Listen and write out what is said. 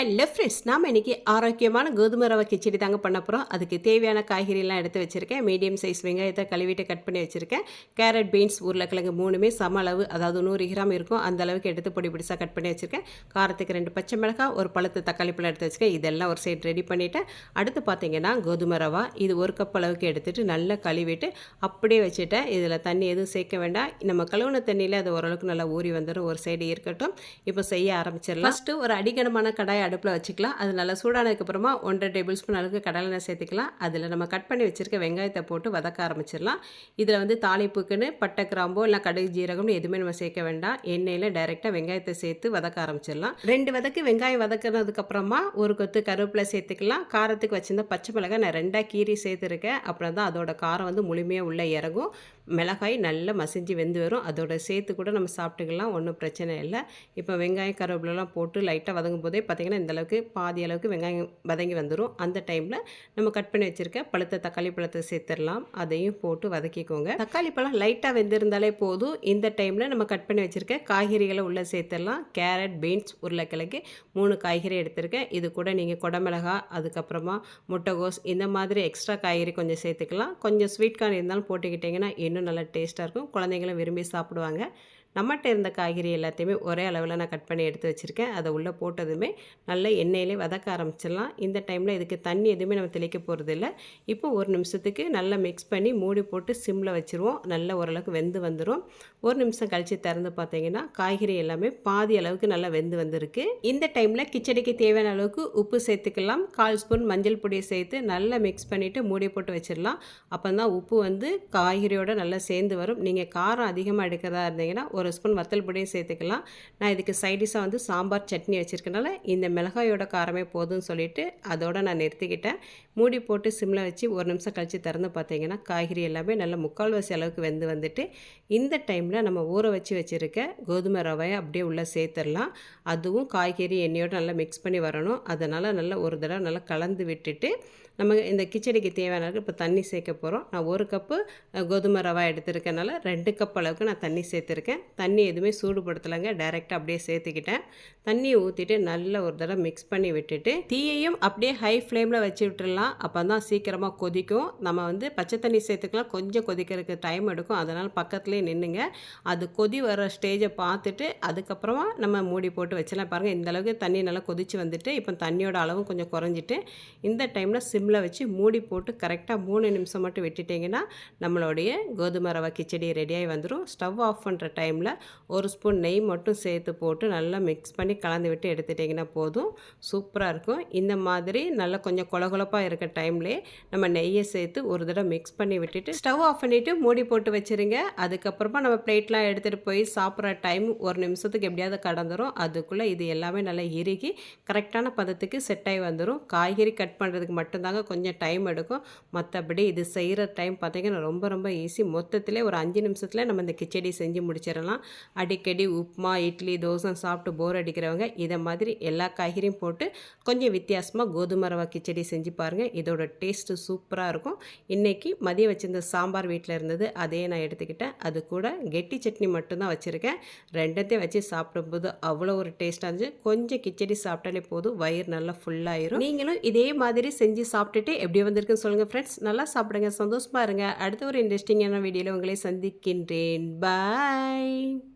Hello friends நாம் இன்றைக்கி ஆரோக்கியமான கோதுமை ரவை கிச்சடி தாங்க பண்ண போகிறோம் அதுக்கு தேவையான காய்கறிலாம் எடுத்து வச்சுருக்கேன். மீடியம் சைஸ் வெங்காயத்தை கழுவிட்டு கட் பண்ணி வச்சுருக்கேன். கேரட் பீன்ஸ் உருளைக்கிழங்கு மூணுமே சம அளவு அதாவது நூறு கிராம் இருக்கும். அந்த அளவுக்கு எடுத்து பொடி பிடிச்சா கட் பண்ணி வச்சுருக்கேன். காரத்துக்கு ரெண்டு பச்சை மிளகாய் ஒரு பழுத்து தக்காளி பழம் எடுத்து வச்சுருக்கேன். இதெல்லாம் ஒரு சைடு ரெடி பண்ணிவிட்டேன் அடுத்து பார்த்தீங்கன்னா கோதுமை ரவா. இது ஒரு கப் அளவுக்கு எடுத்துகிட்டு நல்லா கழுவிட்டு அப்படியே வச்சுட்டேன். இதில் தண்ணி எதுவும் சேர்க்க வேண்டாம். நம்ம கழுவுன தண்ணியில் அது ஓரளவுக்கு நல்லா ஊறி வந்துடும் ஒரு சைடு இருக்கட்டும். இப்போ செய்ய ஆரம்பிச்சிடலாம். ஃபஸ்ட்டு ஒரு அடிகனமான கடாயை அடுப்பில் வச்சுக்கலாம். அது நல்லா சூடானதுக்கப்புறமா ஒன்றரை டேபிள் ஸ்பூன் அளவுக்கு கடலெண்ணெய் சேர்த்துக்கலாம். அதில் நம்ம கட் பண்ணி வச்சுருக்க வெங்காயத்தை போட்டு வதக்க ஆரம்பிச்சிடலாம். இதில் வந்து தாளிப்புக்குன்னு பட்டை கிராம்போ இல்லை கடுகு ஜீரகம்னு எதுவுமே நம்ம சேர்க்க வேண்டாம். எண்ணெயில் டைரெக்டாக வெங்காயத்தை சேர்த்து வதக்க ஆரம்பிச்சிடலாம். ரெண்டு வதக்கு வெங்காயம் வதக்கினதுக்கப்புறமா ஒரு கொத்து கருவேப்பிலை சேர்த்துக்கலாம். காரத்துக்கு வச்சுருந்த பச்சை மிளகாய் நான் ரெண்டாக கீரி சேர்த்துருக்கேன். அப்புறம் தான் அதோட காரம் வந்து முழுமையாக உள்ளே இறங்கும். மிளகாய் நல்லா மசிஞ்சு வெந்து வரும். அதோட சேர்த்து கூட நம்ம சாப்பிட்டுக்கலாம். ஒன்றும் பிரச்சனை இல்லை. இப்போ வெங்காயம் கருவேப்பிலலாம் போட்டு லைட்டாக வதங்கும் போதே பார்த்திங்கன்னா இந்த அளவுக்கு பாதி அளவுக்கு வெங்காயம் வதங்கி வந்துடும் அந்த டைமில் நம்ம கட் பண்ணி வச்சுருக்க பழுத்த தக்காளி பழத்தை சேர்த்துடலாம். அதையும் போட்டு வதக்கிக்கோங்க. தக்காளி பழம் லைட்டாக வெந்திருந்தாலே போதும். இந்த டைமில் நம்ம கட் பண்ணி வச்சுருக்க காய்கறிகளை உள்ளே சேர்த்துடலாம். கேரட் பீன்ஸ் உருளைக்கிழங்கு மூணு காய்கறி எடுத்திருக்கேன். இது கூட நீங்கள் குடமிளகா அதுக்கப்புறமா முட்டைகோஸ் இந்த மாதிரி எக்ஸ்ட்ரா காய்கறி கொஞ்சம் சேர்த்துக்கலாம். கொஞ்சம் ஸ்வீட் கார்ன் இருந்தாலும் போட்டுக்கிட்டிங்கன்னா இன்னும் நல்லா டேஸ்ட்டாக இருக்கும். குழந்தைங்களும் விரும்பி சாப்பிடுவாங்க. நம்மகிட்ட இருந்த காய்கறி எல்லாத்தையுமே ஒரே அளவில் நான் கட் பண்ணி எடுத்து வச்சுருக்கேன். அதை உள்ளே போட்டதுமே நல்லா எண்ணெயிலே வதக்க ஆரம்பிச்சிடலாம். இந்த டைமில் இதுக்கு தண்ணி எதுவுமே நம்ம தெளிக்க போகிறது இல்லை இப்போ ஒரு நிமிஷத்துக்கு நல்லா மிக்ஸ் பண்ணி மூடி போட்டு சிம்மில் வச்சுருவோம். நல்லா ஓரளவுக்கு வெந்து வந்துடும் ஒரு நிமிஷம் கழித்து திறந்து பார்த்தீங்கன்னா காய்கறி எல்லாமே பாதி அளவுக்கு நல்லா வெந்து வந்திருக்கு. இந்த டைமில் கிச்சடிக்கு தேவையான அளவுக்கு உப்பு சேர்த்துக்கலாம். கால் ஸ்பூன் மஞ்சள் பொடியை சேர்த்து நல்லா மிக்ஸ் பண்ணிவிட்டு மூடி போட்டு வச்சிடலாம். அப்போ தான் உப்பு வந்து காய்கறியோட நல்லா சேர்ந்து வரும். நீங்கள் காரம் அதிகமாக எடுக்கிறதா இருந்தீங்கன்னா ஒரு ஸ்பூன் வத்தல் பொடியும் சேர்த்துக்கலாம். நான் இதுக்கு சைடிஷாக வந்து சாம்பார் சட்னி வச்சுருக்கனால இந்த மிளகாயோட காரமே போதும்னு சொல்லிவிட்டு அதோட நான் நிறுத்திக்கிட்டேன். மூடி போட்டு சிம்மில் வச்சு ஒரு நிமிஷம் கழித்து திறந்து பார்த்தீங்கன்னா காய்கறி எல்லாமே நல்ல முக்கால்வாசி அளவுக்கு வெந்து வந்துட்டு இந்த டைமில் நம்ம ஊற வச்சு வச்சுருக்க கோதுமை ரவையை அப்படியே உள்ளே சேர்த்துடலாம். அதுவும் காய்கறி எண்ணெயோடு நல்லா மிக்ஸ் பண்ணி வரணும். அதனால் நல்லா ஒரு தடவை நல்லா கலந்து விட்டுட்டு நம்ம இந்த கிச்சடிக்கு தேவையான அளவுக்கு இப்போ தண்ணி சேர்க்க போகிறோம் நான் ஒரு கப்பு கோதுமை ரவா எடுத்திருக்கனால ரெண்டு கப் அளவுக்கு நான் தண்ணி சேர்த்துருக்கேன். தண்ணி எதுவுமே சூடுபடுத்தலைங்க. டைரெக்டாக அப்படியே சேர்த்துக்கிட்டேன். தண்ணியை ஊற்றிட்டு நல்லா ஒரு தடவை மிக்ஸ் பண்ணி விட்டுட்டு தீயையும் அப்படியே ஹை ஃப்ளேமில் வச்சு விட்டுடலாம் அப்போ தான் சீக்கிரமாக கொதிக்கும். நம்ம வந்து பச்சை தண்ணி சேர்த்துக்கலாம். கொஞ்சம் கொதிக்கிறதுக்கு டைம் எடுக்கும். அதனால் பக்கத்துலேயே நின்றுங்க அது கொதி வர ஸ்டேஜை பார்த்துட்டு அதுக்கப்புறமா நம்ம மூடி போட்டு வச்சலாம் பாருங்கள் இந்த அளவுக்கு தண்ணி நல்லா கொதித்து வந்துட்டு இப்போ தண்ணியோட அளவும் கொஞ்சம் குறைஞ்சிட்டு இந்த டைமில் சிம்மில் வச்சு மூடி போட்டு கரெக்டாக மூணு நிமிஷம் மட்டும் விட்டுட்டிங்கன்னா நம்மளுடைய கோதுமை ரவா கிச்சடி ரெடியாகி வந்துடும் ஸ்டவ் ஆஃப் பண்ணுற டைம் டைமில் ஒரு ஸ்பூன் நெய் மட்டும் சேர்த்து போட்டு நல்லா மிக்ஸ் பண்ணி கலந்து விட்டு எடுத்துட்டிங்கன்னா போதும். சூப்பராக இருக்கும். இந்த மாதிரி நல்லா கொஞ்சம் கொலகொலப்பாக இருக்க டைம்லேயே நம்ம நெய்யை சேர்த்து ஒரு தடவை மிக்ஸ் பண்ணி விட்டுட்டு ஸ்டவ் ஆஃப் பண்ணிவிட்டு மூடி போட்டு வச்சுருங்க. அதுக்கப்புறமா நம்ம பிளேட்லாம் எடுத்துகிட்டு போய் சாப்பிட்ற டைம் ஒரு நிமிஷத்துக்கு எப்படியாவது கடந்துடும் அதுக்குள்ளே இது எல்லாமே நல்லா இறுகி கரெக்டான பதத்துக்கு செட் ஆகி வந்துடும் காய்கறி கட் பண்ணுறதுக்கு மட்டும்தாங்க கொஞ்சம் டைம் எடுக்கும். மற்றபடி இது செய்கிற டைம் பார்த்திங்கன்னா ரொம்ப ரொம்ப ஈஸி மொத்தத்திலே ஒரு அஞ்சு நிமிஷத்தில் நம்ம இந்த கிச்சடி செஞ்சு முடிச்சிடலாம். அடிக்கடி உப்புமா இட்லி தோசை சாப்பிட்டு போர் அடிக்கிறவங்க இதை மாதிரி எல்லா காய்கறியும் போட்டு கொஞ்சம் வித்தியாசமாக கோதுமை ரவா கிச்சடி செஞ்சு பாருங்கள் இதோட டேஸ்ட்டு சூப்பராக இருக்கும். இன்றைக்கி மதியம் வச்சிருந்த சாம்பார் வீட்டில் இருந்தது அதே நான் எடுத்துக்கிட்டேன். அது கூட கெட்டி சட்னி மட்டும்தான் வச்சுருக்கேன். ரெண்டத்தையும் வச்சு சாப்பிடும்போது அவ்வளோ ஒரு டேஸ்ட்டாக இருந்துச்சு. கொஞ்சம் கிச்சடி சாப்பிட்டாலே போதும். வயிறு நல்லா ஃபுல்லாயிரும் நீங்களும் இதே மாதிரி செஞ்சு சாப்பிட்டுட்டு எப்படி வந்திருக்குன்னு சொல்லுங்கள் ஃப்ரெண்ட்ஸ் நல்லா சாப்பிடுங்க. சந்தோஷமாக இருங்க. அடுத்த ஒரு இன்ட்ரெஸ்டிங்கான வீடியோவில் உங்களை சந்திக்கின்றேன். பாய் Bye.